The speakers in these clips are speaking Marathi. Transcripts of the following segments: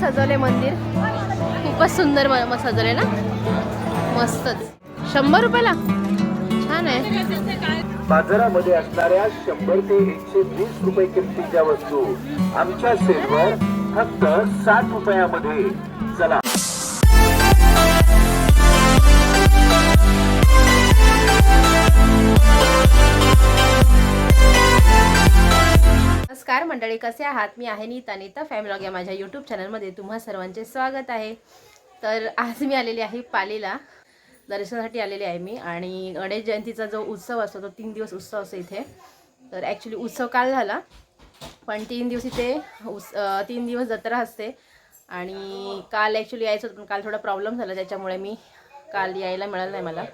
सजवले मंदिर. खूपच सुंदर म- सजवले ना? मस्तच. शंभर रुपयाला? छान आहे. बाजारामध्ये असणाऱ्या शंभर ते एकशे वीस रुपये किमतीच्या वस्तू आमच्या सेलवर फक्त साठ रुपयामध्ये. चला. नमस्कार मंडळी कसे आहात? मी आहे नीता नीता फॅमिलॉग या माझ्या यूट्यूब चॅनलमध्ये तुम्हा सर्वांचे स्वागत आहे. तर आज मी आलेली आहे पालीला. दर्शनासाठी आलेली आहे मी आणि गणेश जयंतीचा जो उत्सव असतो तो तीन दिवस उत्सव असतो इथे. तर ॲक्च्युली उत्सव काल झाला पण तीन दिवस इथे उस तीन दिवस जत्रा असते आणि काल ॲक्च्युली यायचं होतं पण काल थोडा प्रॉब्लेम झाला त्याच्यामुळे मी काल यायला मिळालं नाही मला.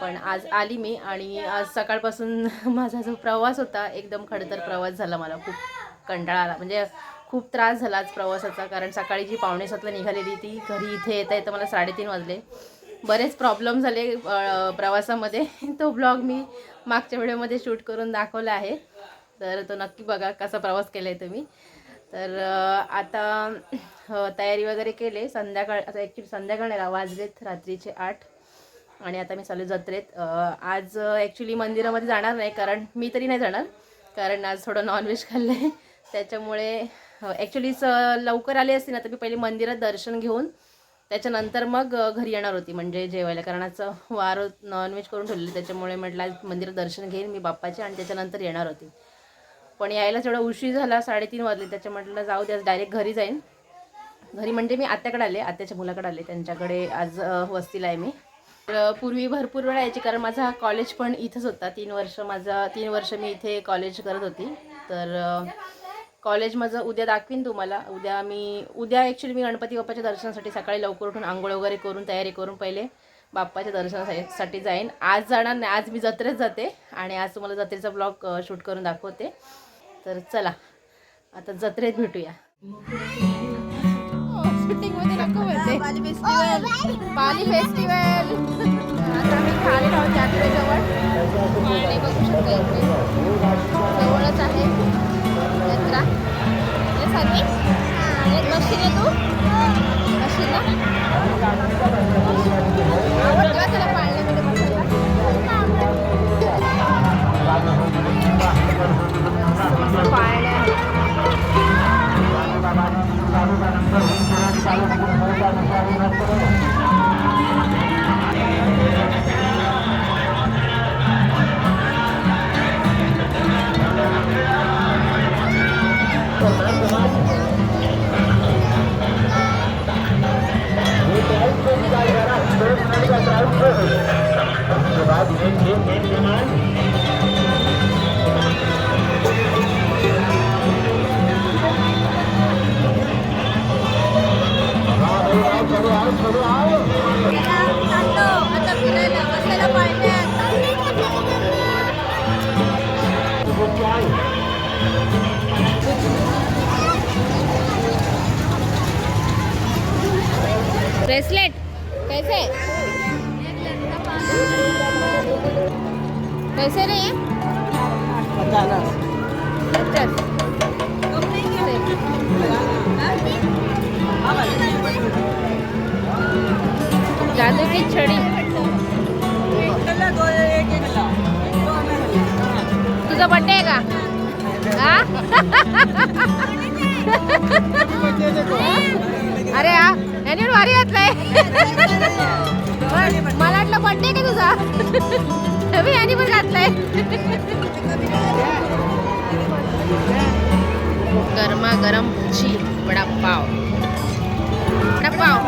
पण आज आली मी आणि आज सकाळपासून माझा जो प्रवास होता एकदम खडतर प्रवास झाला मला. खूप कंटाळा आला. म्हणजे खूप त्रास झाला आज प्रवासाचा कारण सकाळी जी पावणे सातला निघालेली ती घरी इथे येता येतं मला साडेतीन वाजले. बरेच प्रॉब्लेम झाले प्रवासामध्ये. तो ब्लॉग मी मागच्या व्हिडिओमध्ये शूट करून दाखवला आहे. तर तो नक्की बघा कसा प्रवास केला आहे तुम्ही. तर आता तयारी वगैरे केले. संध्याकाळ आता ॲक्च्युली संध्याकाळ नाही, वाजलेत रात्रीचे आठ. आणि आता मी चालू जत्रेत. आज ॲक्च्युली मंदिरामध्ये जाणार नाही कारण मी तरी नाही जाणार. कारण आज थोडं नॉनव्हेज खाल्लं आहे त्याच्यामुळे ॲक्च्युली लवकर आले असते ना तर मी पहिले मंदिरात दर्शन घेऊन त्याच्यानंतर मग घरी येणार होती. म्हणजे जेवायला कारण आजचं वार नॉनव्हेज करून ठेवलेलं त्याच्यामुळे म्हटलं आज मंदिरात दर्शन घेईन मी बाप्पाचे आणि त्याच्यानंतर येणार होती. पण यायला तेवढा उशीर झाला साडेतीन वाजले. त्याच्या म्हटलं जाऊ द्या डायरेक्ट घरी जाईन. घरी म्हणजे मी आत्याकडे आले आत्याच्या मुलाकडे आले. त्यांच्याकडे आज वस्तीला आहे मी. तर पूर्वी भरपूर वेळा यायची कारण माझा कॉलेज पण इथंच होता. तीन वर्ष माझा तीन वर्ष मी इथे कॉलेज करत होती. तर कॉलेज माझं उद्या दाखवीन तुम्हाला. उद्या मी उद्या ॲक्च्युली मी गणपती बाप्पाच्या दर्शनासाठी सकाळी लवकर उठून आंघोळ वगैरे करून तयारी करून पहिले बाप्पाच्या दर्शनासाठी जाईन. आज जाणार नाही आज मी जत्रेत जाते आणि आज तुम्हाला जत्रेचा ब्लॉग शूट करून दाखवते. तर चला आता जत्रेत भेटूया. शूटिंगमध्ये नको बोलते पाली फेस्टिवल पाली फेस्टिवल आता आम्ही खाली आहोत यात्रेजवळ आणि बघू शकता इकडे. जवळच आहे. जत्रा हे सांगी बसशील ना? तू का तुला पाळण्यामध्ये पाळण्या Gracias. ब्रेसलेट. कैसे? कैसे रे? ये? पचास जादू की छड़ी। तुझा बर्थडे आहे का? अरे हा याने भारी घातलाय. मला वाटलं बर्थडे का तुझा? तुम्ही याने पण घातलाय. गरमा गरम भजी वडापाव वडापाव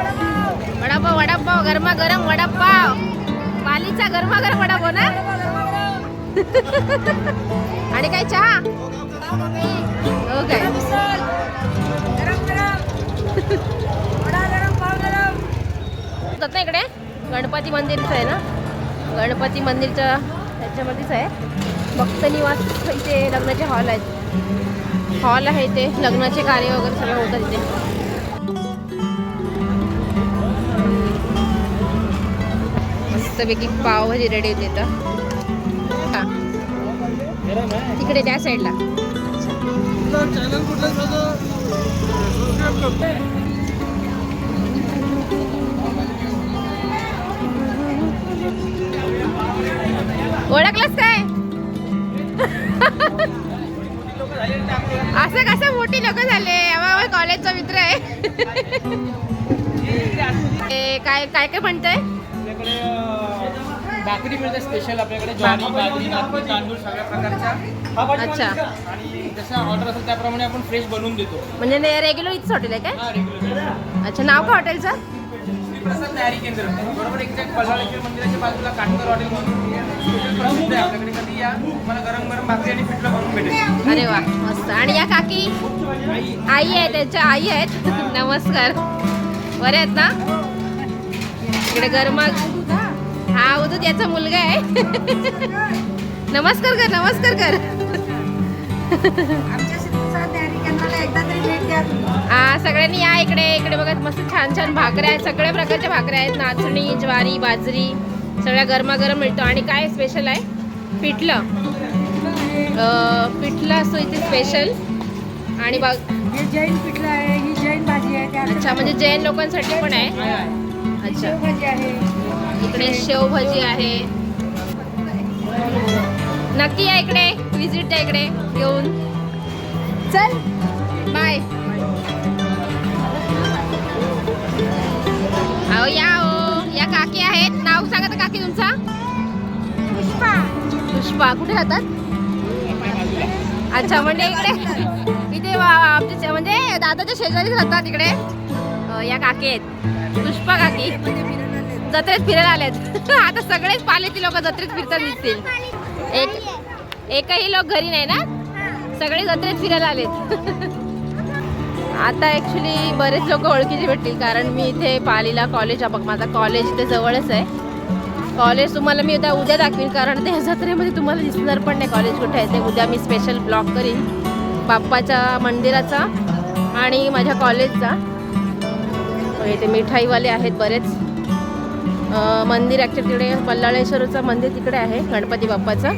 वडापाव वडापाव गरमा गरम वडापाव. पालीचा गरमा गरम वडापाव ना? आणि काय चहा? हो काय? ना इकडे? गणपती मंदिरच आहे ना? गणपती मंदिरच्या ह्याच्यामध्येच आहे. भक्त निवास इथे लग्नाचे हॉल आहेत. हॉल आहे इथे. लग्नाचे कार्य वगैरे सगळे होतात इथे. मस्तपैकी पावभाजी रेडी होते तर तिकडे त्या साईडला ओळखलंच काय? असं कसं मोठी लोक झाले? कॉलेजचा मित्र आहे. काय काय काय म्हणतंय? भाकरी मिळते स्पेशल आपल्याकडे. ज्वारी बाजरी नाचणी तांदूळ सगळ्या प्रकारच्या. हा भाजी अच्छा. बनवते. आणि जसं ऑर्डर असेल त्याप्रमाणे आपण फ्रेश बनवून देतो. म्हणजे रेग्युलर इथंच हॉटेल आहे काय? हा रेग्युलर अच्छा नाव का हॉटेलचं तयारी केंद्र. बरोबर एक्झॅक्ट मंदिराच्या बाजूला काटकर हॉटेल म्हणून स्पेशल प्रसिद्ध आहे. आपल्याकडे कधी या तुम्हाला गरम गरम भाकरी आणि पिठलं बनवून भेटेल. अरे वा मस्त. आणि या काकी? आई. आई आहे त्यांच्या आई आहेत. नमस्कार. बरे आहेत ना? इकडे गरमा हा उदूत याचा मुलगा आहे. नमस्कार कर नमस्कार कर. हा सगळ्यांनी या इकडे इकडे बघा मस्त छान छान भाकऱ्या आहेत. सगळ्या प्रकारच्या भाकऱ्या आहेत. नाचणी ज्वारी बाजरी सगळ्या गरमागरम मिळतो. आणि काय स्पेशल आहे? पिठलं. पिठलं असतो इथे स्पेशल आणि बघ हे जैन पिठलं आहे ही जैन भाजी आहे. अच्छा म्हणजे जैन लोकांसाठी पण आहे. अच्छा. भाजी आहे. इकडे शेवभाजी आहे. नक्की या इकडे विजिट द्या इकडे येऊन. चल बाय अहो या हो या काकी आहेत. नाव सांगा तर काकी तुमचा. पुष्पा. पुष्पा कुठे राहतात? अच्छा म्हणजे इकडे इथे आमचे म्हणजे दादाच्या शेजारीच राहतात इकडे. या काकी आहेत. पुष्पा काकी. जत्रेत फिरायला आलेत. आता सगळेच पालेची लोक जत्रेत फिरताना दिसतील एक एकही लोक घरी नाही ना? सगळे जत्रेत फिरायला आलेत. आता ॲक्च्युली बरेच लोक ओळखीचे भेटतील कारण मी इथे पालीला कॉलेज बघ माझा कॉलेज इथे जवळच आहे. कॉलेज तुम्हाला मी उद्या उद्या दाखवीन कारण त्या जत्रेमध्ये तुम्हाला दिसणार पण नाही कॉलेज कुठे आहे ते. उद्या मी स्पेशल ब्लॉग करीन. बाप्पाच्या मंदिराचा आणि माझ्या कॉलेजचा इथे मिठाईवाले आहेत बरेच. मंदिर ॲक्च्युली तिकडे पल्लाळेश्वरचं मंदिर तिकडे आहे गणपती बाप्पाचं.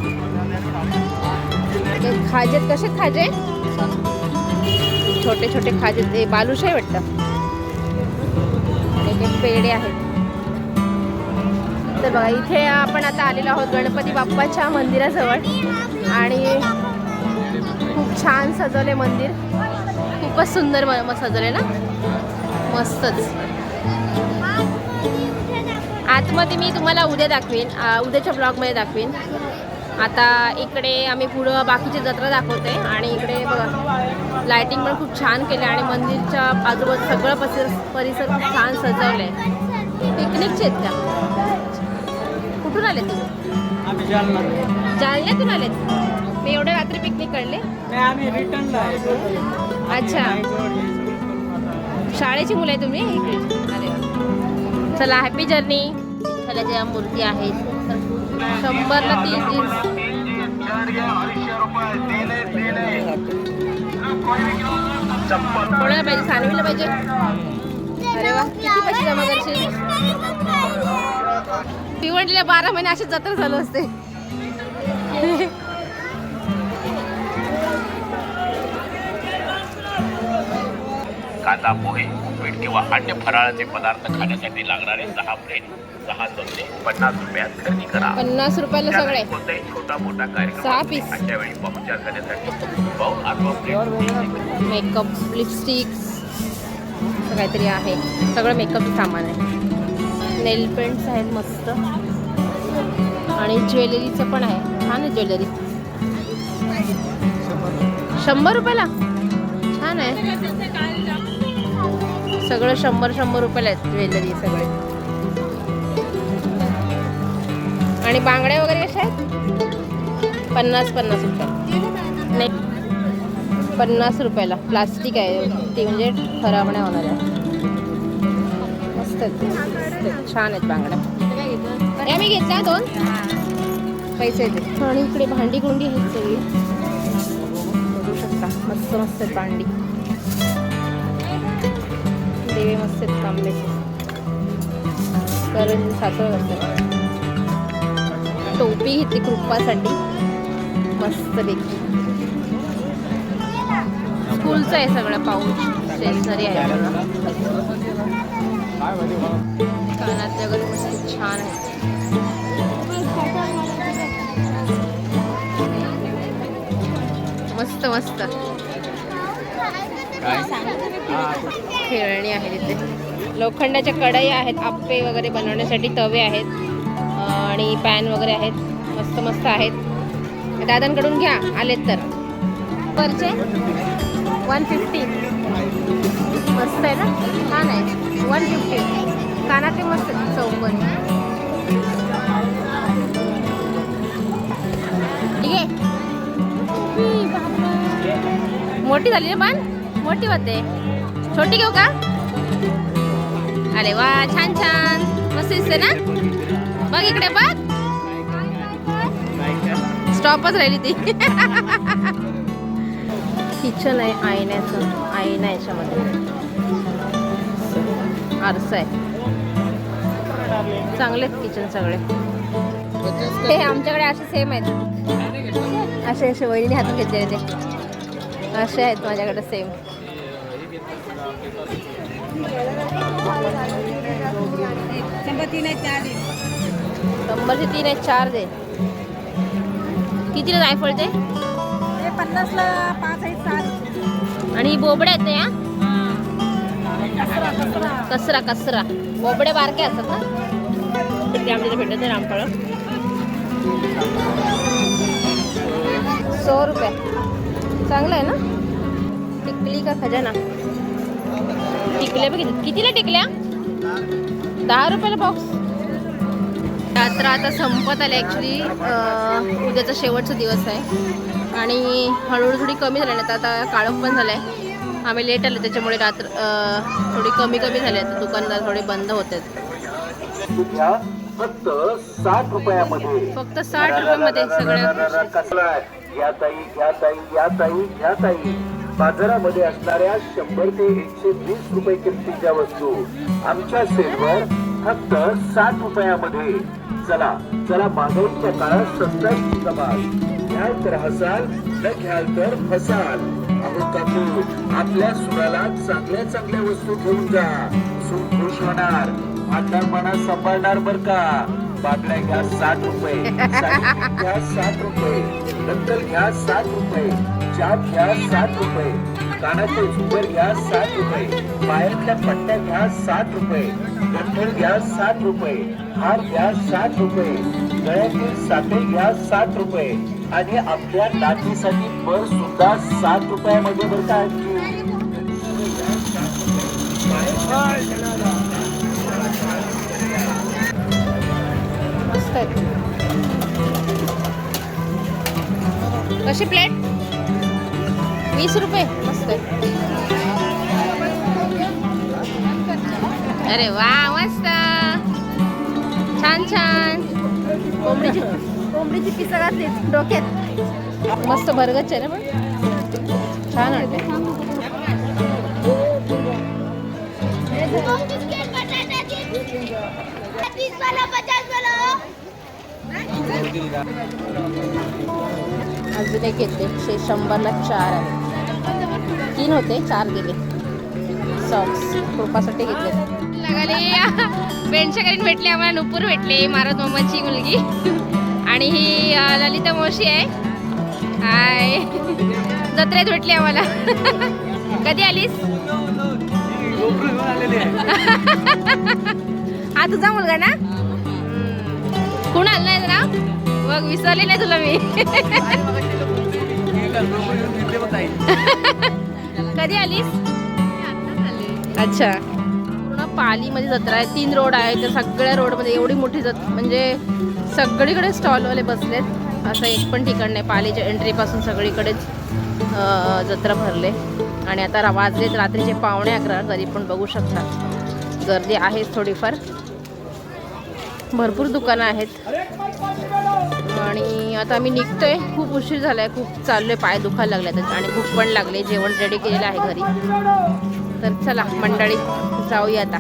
खाजेत कसे खाजे? छोटे छोटे खाजे ते बालुशाही वाटतं. एक पेढे आहेत. तर बघा इथे आपण आता आलेलो आहोत गणपती बाप्पाच्या मंदिराजवळ. आणि खूप छान सजवले मंदिर. खूपच सुंदर म सजवले ना? मस्तच. आतमध्ये मी तुम्हाला उद्या दाखवीन उद्याच्या ब्लॉगमध्ये दाखवीन. आता इकडे आम्ही पुढं बाकीची जत्रा दाखवते आणि इकडे बघा लायटिंग पण खूप छान केलं आणि मंदिरच्या आजूबाजू सगळं परिसर परिसर खूप छान सजवलं आहे पिकनिकचे आहेत का कुठून आले तुम्ही? जालन्यातून. आलेत? मी एवढ्या रात्री पिकनिक काढले. अच्छा. शाळेची मुलं आहे तुम्ही? इकडे अरे. चला हॅपी जर्नी विठ्ठलाच्या मूर्ती आहेत शंभरला तीन जीन्स. कोणाला पाहिजे सानवीला पाहिजे. अरे वा किती पैसे जमा करशील? भिवंडीला बारा महिने अशी जत्रा चालू असते. कांदा पोहे. किंवा अन्य फराळाचे पदार्थ खाण्यासाठी लागणारे सहा प्लेट सहा चमचे पन्नास रुपयात खरेदी करा. पन्नास रुपयाला सगळे. कोणताही छोटा मोठा सहा कार्यक्रम piece. अशा वेळी पाहुणचार करण्यासाठी पाऊल अथवा प्लेट मेकअप लिपस्टिक्स असं काहीतरी आहे. सगळं मेकअपचं सामान आहे. नेल पेंट्स आहेत मस्त. आणि ज्वेलरीचं पण आहे. छान आहे ज्वेलरी. शंभर रुपयाला? छान आहे. सगळं शंभर शंभर रुपयाला आहेत ज्वेलरी सगळे. आणि बांगड्या वगैरे कशा आहेत? पन्नास पन्नास रुपये. नाही पन्नास रुपयाला. प्लास्टिक आहे. ते म्हणजे खराब नाही होणार आहे. मस्त आहेत. छान आहेत बांगड्या. मी घेतल्या दोन? पैसे दे आणि इकडे भांडी कोंडी आहेत सगळी. बघू शकता. मस्त मस्त आहेत भांडी. देवे मस्त आहेत कारण साखर घातलं. टोपी घेतली कृपासाठी. मस्तपैकी स्कूलचं आहे सगळं पाऊस स्टेशनरी आहे कानातले वगैरे मस्त छान आहे. मस्त मस्त. खेळणी आहे तिथे लोखंडाच्या कढई आहेत आप्पे वगैरे बनवण्यासाठी तवे आहेत आणि पॅन वगैरे आहेत मस्त मस्त आहेत. दादांकडून घ्या आलेत तर. परचे वन फिफ्टी मस्त आहे ना? छान आहे. वन फिफ्टी कानातले मस्त चौपन ठीक आहे. मोठी झाली ना पण मोठी होते. छोटी घेऊ का? अरे वा छान छान. मस्त दिसते ना? बघ इकडे बघ. स्टॉपच राहिली ती. किचन आहे आयण्याचं आईना याच्यामध्ये. आरसा आहे. चांगले किचन सगळे. ते आमच्याकडे असे सेम आहेत. असे असे वहिनी हातून घेतलेले ते. असे आहेत माझ्याकडे सेम शंभर तीन आहे चार आहे. शंभरचे तीन आहेत चार दे. कितीला जायफळ ते? पन्नासला पाच आहेत सात. आणि बोबड्या आहेत ना या कसरा कसरा. बोबड्या बारक्या असतात ना? ते आमच्या भेटत नाही रामफळ. सौ रुपये. चांगलं आहे ना? टिकली का खजाना? टिकल्या बघ किती कितीला टिकल्या? दहा रुपयाला बॉक्स यात्रा आता संपत आली ॲक्च्युली उद्याचा शेवटचा दिवस आहे. आणि हळूहळू थोडी कमी झाली आता आता काळोख पण झालं आहे आम्ही लेट आले त्याच्यामुळे रात्र थोडी कमी कमी झाली आता. दुकानदार थोडे बंद होते. फक्त साठ रुपयामध्ये. फक्त साठ रुपयामध्ये सगळ्या बाजारामध्ये असणाऱ्या शंभर ते एकशे वीस रुपये किमतीच्या वस्तू. आमच्या सेलवर फक्त साठ रुपयामध्ये. चला चला महागाईच्या काळात सत्ताईची कमाल घ्याल तर हसाल न घ्याल तर फसाल. अहो काकू आपल्या सुराला चांगल्या चांगल्या वस्तू घेऊन जा. सुख खुश होणार. मना सांभाळणार बर का? बाटल्या घ्या साठ रुपये. घ्या साठ रुपये. नंतर घ्या साठ रुपये. चाट घ्या सात रुपये. कानाचे झुंबर घ्या सात रुपये. पायातल्या पट्ट्या घ्या सात रुपये. गंठण घ्या सात रुपये. हार घ्या सात रुपये. गळ्यातील साखळी घ्या सात रुपये. आणि आपल्या नातीसाठी पर सुद्धा सात रुपयामध्ये बरं का कशी प्लेट वीस रुपये. मस्त अरे वा मस्त. छान छान. कोंबडीची कोंबडीची पिसं घातली डोक्यात. मस्त भरगच आहे ना पण. छान वाटते अजून एक येते शंभरला चार आहे. तीन होते चार दिले सॉक्स कृपासाठी घेतले. लागले. बेंडच्या घरी भेटले आम्हाला नुपूर भेटले मारत मामाची मुलगी. आणि ही ललिता मावशी आहे. हाय. जत्रेत भेटली आम्हाला. कधी आलीस? हा तुझा मुलगा ना? कोण आलं नाही ना मग विसरली नाही तुला मी. कधी आलीस? अच्छा. पूर्ण पालीमध्ये जत्रा आहे. तीन रोड आहे त्या सगळ्या रोडमध्ये एवढी मोठी जत म्हणजे सगळीकडे स्टॉलवाले बसलेत. असं एक पण ठिकाण नाही. पालीच्या एंट्रीपासून सगळीकडेच जत्रा भरले. आणि आता वाजलेत रात्रीचे पावणे अकरा. तरी पण बघू शकता. गर्दी आहेच थोडीफार. भरपूर दुकानं आहेत. आणि आता आम्ही निघतोय. खूप उशीर झाला आहे खूप चाललोय पाय दुखायला लागले आणि भूक पण लागले जेवण रेडी केलेलं आहे घरी. तर चला मंडळी जाऊया आता.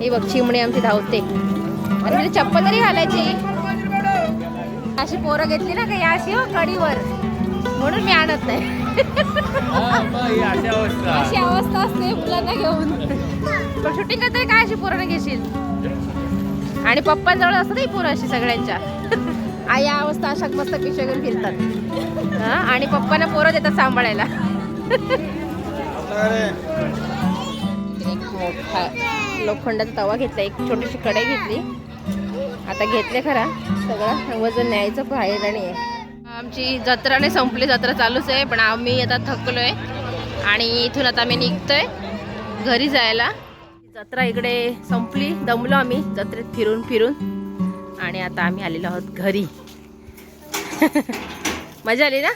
हे बघ चिमणी आमची धावते. आणि तिला चप्पल तरी घालायची. अशी पोरं घेतली ना काही अशी हो कडीवर म्हणून मी आणत नाही. अशी अवस्था असते मुलांना घेऊन. पण शूटिंग करताना काय अशी पोरांना घेशील? आणि पप्पांजवळ असतं नाही पोरं अशी सगळ्यांच्या. आई या अवस्था अशा मस्त पिशव्या घेऊन फिरतात. हा? आणि पप्पांना पोरं देतात सांभाळायला. मोठा लोखंडाचा तवा घेतला एक छोटीशी कढई घेतली. आता घेतले खरा सगळं. वजन न्यायचं बाहेर आणि आमची जत्रा नाही संपली जत्रा चालूच आहे पण आम्ही आता थकलोय. आणि इथून आता आम्ही निघतोय घरी जायला. जत्रा इकडे संपली. दमलो आम्ही जत्रेत फिरून फिरून. आणि आता आम्ही आलेलो आहोत घरी. मजा आली ना?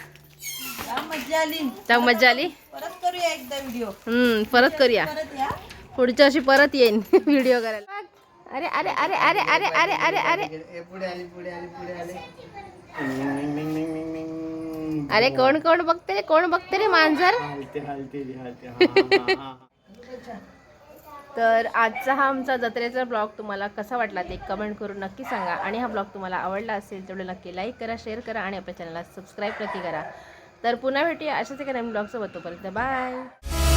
मजा आली. जाऊ मजा आली? परत करूया एकदा व्हिडिओ हम्म परत करूया. परत या. पुढच्या वर्षी परत येईन व्हिडिओ करायला. अरे अरे अरे अरे अरे अरे अरे अरे. अरे कोण कोण बघते रे? कोण बघते रे मांजर? तर आजचा हा आमचा जत्रेचा ब्लॉग तुम्हाला कसा वाटला ते कमेंट करून नक्की सांगा. आणि हा ब्लॉग तुम्हाला आवडला असेल तेवढं नक्की लाईक करा शेअर करा आणि आपल्या चॅनलला सबस्क्राईब नक्की करा. तर पुन्हा भेटूया अशाच एका नवीन ब्लॉगसोबत. तोपर्यंत बाय.